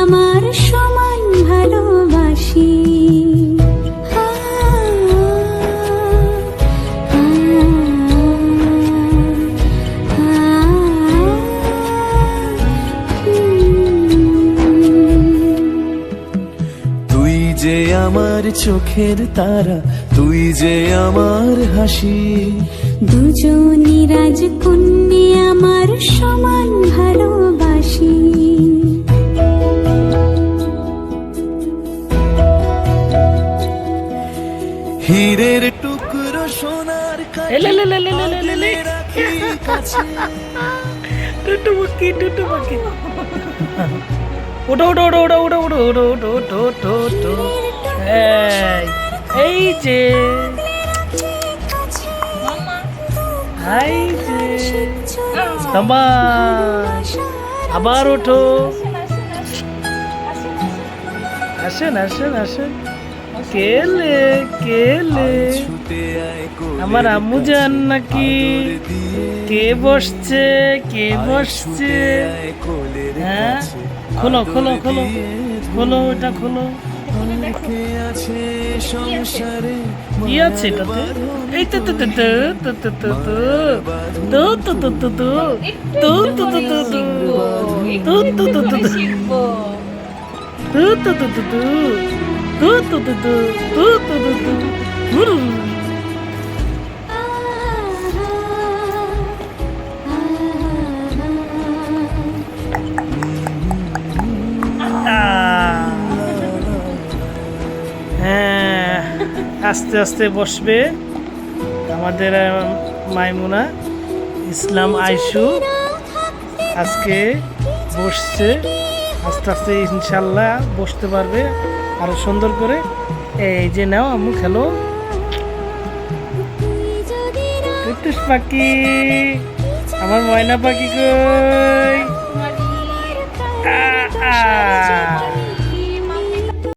আমার সমান ভালোবাসি। চোখের তারা তুই যে আমার হাসি। দুজনী রাজকন্যা আমার সব হীরের টুকরো সোনার টুটু টুটু ওটো ওটো ওটো ওটো ওটো ওটো ওটো ওটো ওটো ওটো এই যে। এই যে। আবার ওঠো। আসেন আসেন আসেন। কেলে কেলে আমার আম্মু যান নাকি কে বসছে কে বসছে হ্যাঁ খোলো খোলো খোলো খোলো ওটা খোলো কি আছে তো তো তো তো তো তো হ্যাঁ আস্তে আস্তে বসবে আমাদের মাইমুনা, ইসলাম, আইসু। আজকে বসছে। আস্তে আস্তে ইনশাল্লাহ বসতে পারবে। আরও সুন্দর করে। এই যে নাও আমি খেলো। পাখি, আমার ময়না পাখি কই?